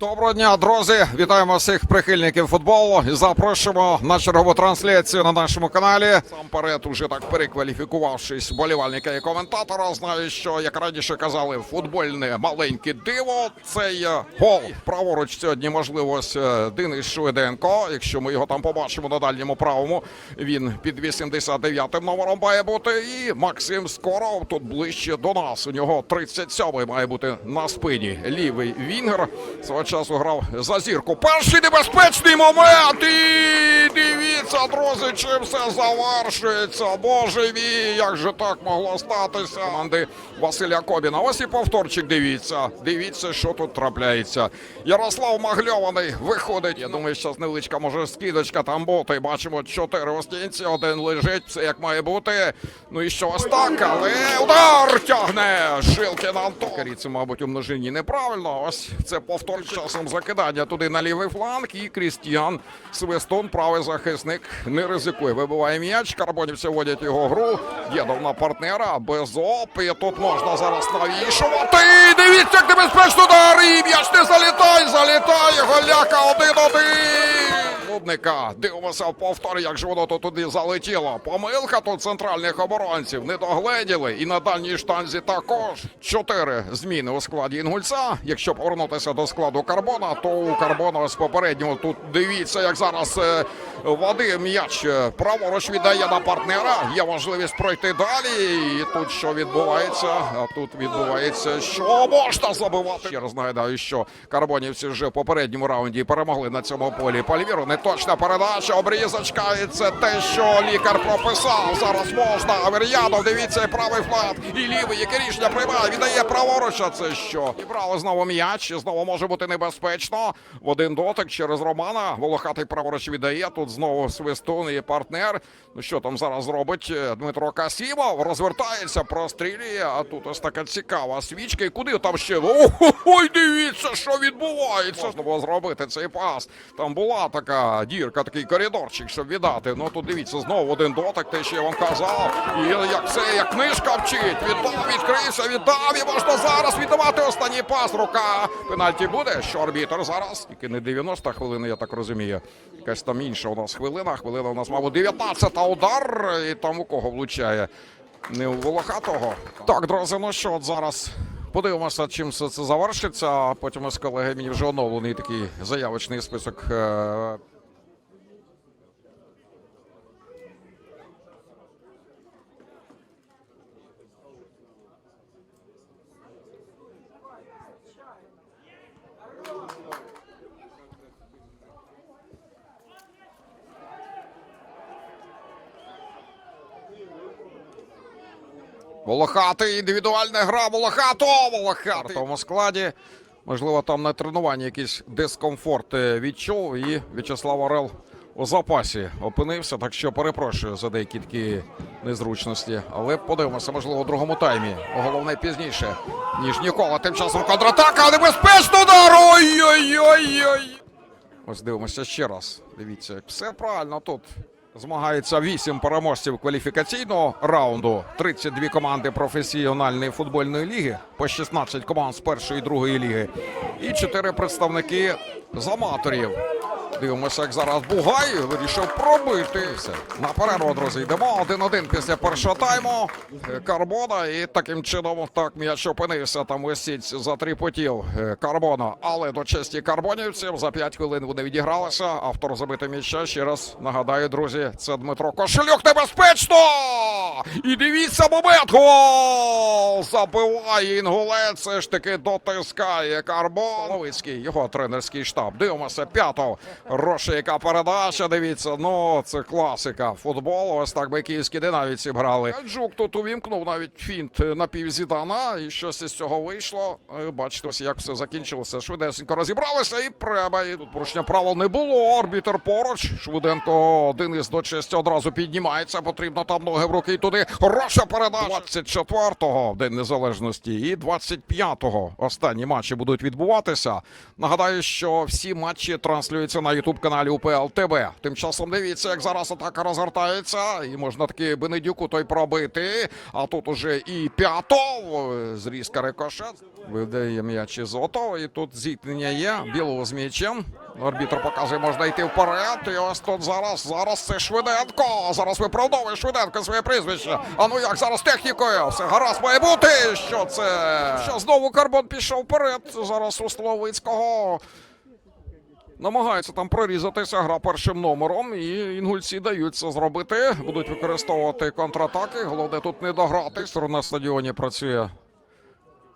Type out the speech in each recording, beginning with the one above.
Доброго дня, друзі! Вітаємо всіх прихильників футболу і запрошуємо на чергову трансляцію на нашому каналі. Сам перед уже так перекваліфікувавшись болівальника і коментатора. Знаю, що як раніше казали, футбольне маленьке диво. Цей гол праворуч сьогодні можливо е, Денис Швиденко. Якщо ми його там побачимо на дальньому правому, він під 89-м номером має бути. І Максим Скоров тут ближче до нас. У нього 37-й має бути на спині. Лівий вінгер свого часу грав за зірку. Перший небезпечний момент. І дивіться, друзі, чим все завершується. Боже мій, як же так могло статися? Команди Василя Кобіна. Ось і повторчик. Дивіться. Дивіться, що тут трапляється. Ярослав Магльований виходить. Я думаю, що невеличка може скидочка там бути. Бачимо чотири остінці. Один лежить. Все як має бути. Ну і що ось так, але удар тягне. Жилкін Антон. Каріці, мабуть, у множині неправильно. Ось це повтор часом закидання туди на лівий фланг. І Крістіан Свистун, правий захисник, не ризикує. Вибиває м'яч. Карбонівці вводять його гру. Єдов на партнера. Без опи. Тут можна зараз навішувати. Дивіться, як небезпечно удар. М'яч не залітає. Залітає. Голяка один-один. Клубника. Дивимося в повторі, як же воно тут туди залетіло. Помилка тут центральних оборонців. Не догледіли. І на дальній штанзі також. Чотири зміни у складі Інгульця. Якщо повернутися до складу Карбона, то у Карбона з попереднього тут дивіться, як зараз е, Вадим м'яч е, праворуч віддає на партнера. Є можливість пройти далі. І тут що відбувається? А тут відбувається, що можна забивати. Ще раз нагадаю, що карбонівці вже в попередньому раунді перемогли на цьому полі Пальвіру. Неточна передача, обрізочка. І це те, що лікар прописав. Зараз можна. Авер'янов, дивіться, правий фланг. І лівий, яке рішення приймає. Віддає праворуч. А це що? І брали знову м'яч. І Знову може бути небезпечно. В один дотик через Романа. Волохатий праворуч віддає. Тут знову свистун і партнер. Ну що там зараз робить е, Дмитро Касімов? Розвертається, прострілює. А тут ось така цікава свічка. І куди там ще? Ой, дивіться, що відбувається. Можна було зробити цей пас. Там була така дірка, такий коридорчик, щоб віддати. Ну тут дивіться, знову один дотик, те, що я вам казав. І як це, як книжка вчить. Віддав, відкрився, віддав. І можна зараз віддавати останній пас. Рука. Пенальті буде. Що арбітер зараз? Тільки не 90 хвилин, я так розумію. Якась там інша у нас хвилина. Хвилина у нас, мабуть, 19 удар. І там у кого влучає? Не у Волохатого. Так, друзі, ну що от зараз. Подивимося, чим все це завершиться. Потім із колеги мені вже оновлений такий заявочний список. Волохатий, індивідуальна гра, Волохато, Волохатий. В тому складі. Можливо, там на тренуванні якийсь дискомфорт е, відчув. І В'ячеслав Орел у запасі опинився. Так що перепрошую за деякі такі незручності. Але подивимося, можливо, у другому таймі. Головне пізніше, ніж ніколи. Тим часом контратака, небезпечно удар! Ой-ой-ой-ой! Ось дивимося ще раз. Дивіться, як все правильно тут. Змагається вісім переможців кваліфікаційного раунду. 32 команди професіональної футбольної ліги, по 16 команд з першої і другої ліги. І 4 представники з аматорів. Дивимося, як зараз Бугай вирішив пробити. На перерву, друзі, йдемо. 1-1 після першого тайму. Е, Карбона. І таким чином так м'яч опинився там сітці за три потів е, Карбона. Але до честі карбонівців за 5 хвилин вони відігралися. Автор забити м'яча. Ще раз нагадаю, друзі, це Дмитро Кошельок. Небезпечно! І дивіться момент. Гол! Забиває інгулець. Все ж таки дотискає Карбон. Ловицький, його тренерський штаб. Дивимося п'ятого. Роша, яка передача. Дивіться, ну це класика футболу. Ось так би київські динавіці брали. Джук тут увімкнув навіть фінт на півзідана. І щось із цього вийшло. Е, Бачите, ось як все закінчилося. Швидесенько розібралися і преба. І тут порушення правил не було. Арбітер поруч. Швиденко Денис до честі одразу піднімається. Потрібно там ноги в руки і туди. Хороша передача. 24-го в День Незалежності і 25-го останні матчі будуть відбуватися. Нагадаю, що всі матчі транслюються на ютуб каналі УПЛ ТБ. Тим часом дивіться, як зараз атака розгортається, і можна таки Бенедюку той пробити. А тут уже і П'ятов. Зрізка рикошет. Видає м'яч Ізотов. І тут зіткнення є. Білого з м'ячем. Арбітр показує, можна йти вперед. І ось тут зараз, зараз це Швиденко. Зараз виправдовує Швиденко своє прізвище. А ну як зараз технікою? Все гаразд має бути. Що це? Що знову Карбон пішов вперед. Зараз у Словицького. Намагаються там прорізатися гра першим номером, і інгульці дають це зробити. Будуть використовувати контратаки. Головне тут не дограти. Сторона стадіоні працює.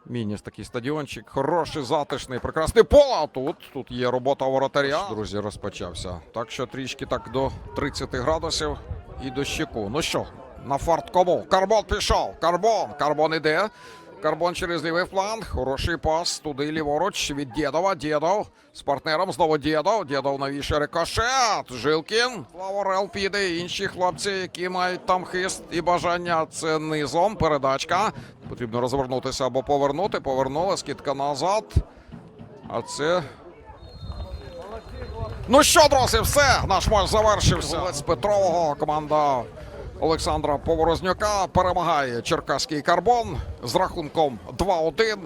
Мініс такий стадіончик. Хороший, затишний, прекрасний поле. А тут, тут є робота воротаря. Друзі, розпочався. Так що трішки так до 30 градусів і до щеку. Ну що, на фарт кому? Карбон пішов. Карбон. Карбон іде. Карбон через лівий фланг. Хороший пас. Туди ліворуч від Дєдова. Дєдов з партнером. Знову Дєдов. Дєдов навіше рикошет. Жилкін. Лаворел піде. Інші хлопці, які мають там хист і бажання. Це низом. Передачка. Потрібно розвернутися або повернути. Повернули. Скидка назад. А це. Ну що, друзі, все. Наш матч завершився. З Петрового команда Олександра Поворознюка перемагає Черкаський карбон з рахунком 2-1.